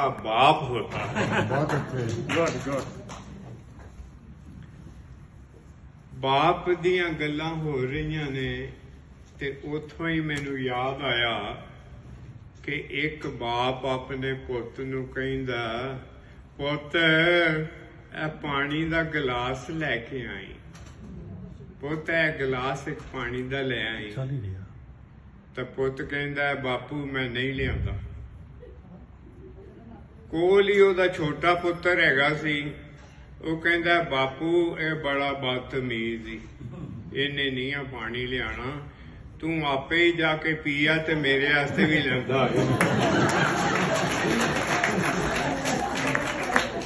अच्छा बाप होता है बहुत अच्छे ਗੁੱਡ ਗੁੱਡ ਬਾਪ ਦੀਆਂ ਗੱਲਾਂ ਹੋ ਰਹੀਆਂ ਨੇ ਤੇ ਉਥੋਂ ਹੀ ਮੈਨੂੰ ਯਾਦ ਆਇਆ ਕਿ ਇੱਕ ਬਾਪ ਆਪਣੇ ਪੁੱਤ ਨੂੰ ਕਹਿੰਦਾ ਪੁੱਤ ਇਹ ਪਾਣੀ ਦਾ ਗਲਾਸ ਲੈ ਕੇ ਆਈ ਪੁੱਤ ਇਹ ਗਲਾਸ ਇੱਕ ਪਾਣੀ ਦਾ ਲੈ ਆਈ चल ही रहा ਤਾਂ ਪੁੱਤ ਕਹਿੰਦਾ ਬਾਪੂ ਮੈਂ ਨਹੀਂ ਲਿਆਉਂਦਾ ਕੋਲ ਹੀ ਉਹਦਾ ਛੋਟਾ ਪੁੱਤਰ ਹੈਗਾ ਸੀ। ਉਹ ਕਹਿੰਦਾ, ਬਾਪੂ, ਇਹ ਬੜਾ ਬਦਤਮੀਜ਼ ਸੀ ਇਹਨੇ ਨਹੀਂ ਆ ਪਾਣੀ ਲਿਆਣਾ। ਤੂੰ ਆਪੇ ਹੀ ਜਾ ਕੇ ਪੀਆ ਤੇ ਮੇਰੇ ਵਾਸਤੇ ਵੀ ਲੈਂਦਾ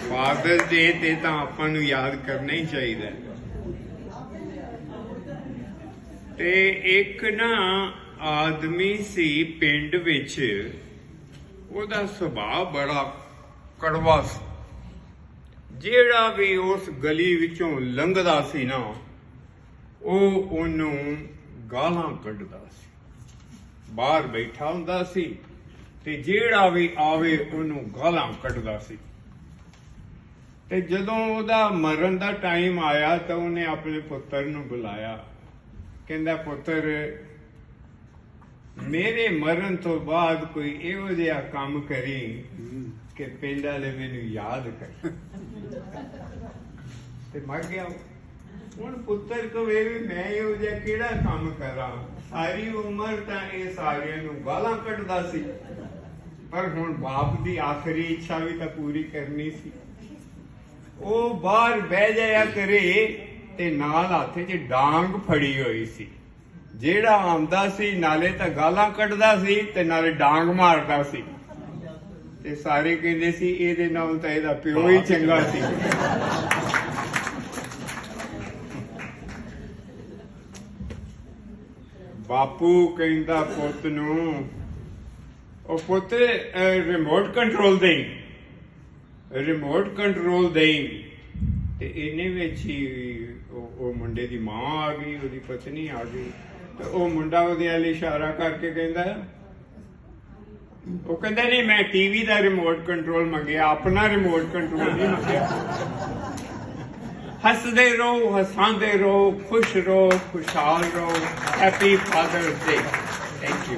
ਫਾਦਰ ਡੇ ਤੇ ਤਾਂ ਆਪਾਂ ਨੂੰ ਯਾਦ ਕਰਨਾ ਹੀ ਚਾਹੀਦਾ। ਤੇ ਇੱਕ ਨਾ ਆਦਮੀ ਸੀ ਪਿੰਡ ਵਿੱਚ। ਉਹਦਾ ਸੁਭਾਅ ਬੜਾ ਕੜਵਾ ਸੀ। ਜਿਹੜਾ ਵੀ ਉਸ ਗਲੀ ਵਿੱਚੋਂ ਲੰਘਦਾ ਸੀ ਨਾ, ਉਹ ਉਹਨੂੰ ਗਾਲਾਂ ਕੱਢਦਾ ਸੀ। ਬਾਹਰ ਬੈਠਾ ਹੁੰਦਾ ਸੀ ਤੇ ਜਿਹੜਾ ਵੀ ਆਵੇ ਉਹਨੂੰ ਗਾਲਾਂ ਕੱਢਦਾ ਸੀ। ਤੇ ਜਦੋਂ ਉਹਦਾ ਮਰਨ ਦਾ ਟਾਈਮ ਆਇਆ ਤਾਂ ਉਹਨੇ ਆਪਣੇ ਪੁੱਤਰ ਨੂੰ ਬੁਲਾਇਆ। ਕਹਿੰਦਾ, ਪੁੱਤਰ ਮੇਰੇ ਮਰਨ ਤੋਂ ਬਾਅਦ ਕੋਈ ਇਹੋ ਜਿਹਾ ਕੰਮ ਕਰੀ ਕਿ ਪਿੰਡ ਵਾਲੇ ਮੈਨੂੰ ਯਾਦ ਕਰ ਤੇ ਮਰ ਗਿਆ ਹੁਣ ਪੁੱਤਰ ਕਵੇ ਵੀ ਮੈਂ ਇਹੋ ਜਿਹਾ ਕਿਹੜਾ ਕੰਮ ਕਰਾਂ? ਸਾਰੀ ਉਮਰ ਤਾਂ ਇਹ ਸਾਰਿਆਂ ਨੂੰ ਗਾਲਾਂ ਕੱਢਦਾ ਸੀ। ਪਰ ਹੁਣ ਬਾਪ ਦੀ ਆਖਰੀ ਇੱਛਾ ਵੀ ਤਾਂ ਪੂਰੀ ਕਰਨੀ ਸੀ। ਉਹ ਬਾਹਰ ਬਹਿ ਜਾਇਆ ਕਰੇ ਤੇ ਨਾਲ ਹੱਥ 'ਚ ਡਾਂਗ ਫੜੀ ਹੋਈ ਸੀ। ਜਿਹੜਾ ਆਉਂਦਾ ਸੀ ਨਾਲੇ ਤਾਂ ਗਾਲਾਂ ਕੱਢਦਾ ਸੀ ਤੇ ਨਾਲੇ ਡਾਂਗ ਮਾਰਦਾ ਸੀ। ਤੇ ਸਾਰੇ ਕਹਿੰਦੇ ਸੀ ਇਹਦੇ ਨਾਲ ਤਾਂ ਇਹਦਾ ਪਿਓ ਹੀ ਚੰਗਾ ਸੀ। ਬਾਪੂ ਕਹਿੰਦਾ ਪੁੱਤ ਨੂੰ ਉਹ ਪੁੱਤ ਰਿਮੋਟ ਕੰਟਰੋਲ ਦੇ ਰਿਮੋਟ ਕੰਟਰੋਲ ਦੇਈ। ਤੇ ਇਹਨੇ ਵਿੱਚ ਹੀ ਉਹ ਉਹ ਮੁੰਡੇ ਦੀ ਮਾਂ ਆ ਗਈ ਉਹਦੀ ਪਤਨੀ ਆ ਗਈ। ਤੇ ਉਹ ਮੁੰਡਾ ਉਹਦੇ ਵੱਲ ਇਸ਼ਾਰਾ ਕਰਕੇ ਕਹਿੰਦਾ, ਉਹ ਕਹਿੰਦਾ, ਨਹੀਂ, ਮੈਂ ਟੀਵੀ ਦਾ ਰਿਮੋਟ ਕੰਟਰੋਲ ਮੰਗਿਆ, ਆਪਣਾ ਰਿਮੋਟ ਕੰਟਰੋਲ ਨਹੀਂ ਮੰਗਿਆ। ਹੱਸਦੇ ਰਹੋ ਹਸਾਂਦੇ ਰਹੋ, ਖੁਸ਼ ਰਹੋ, ਖੁਸ਼ਹਾਲ ਰਹੋ। Happy father's day thank you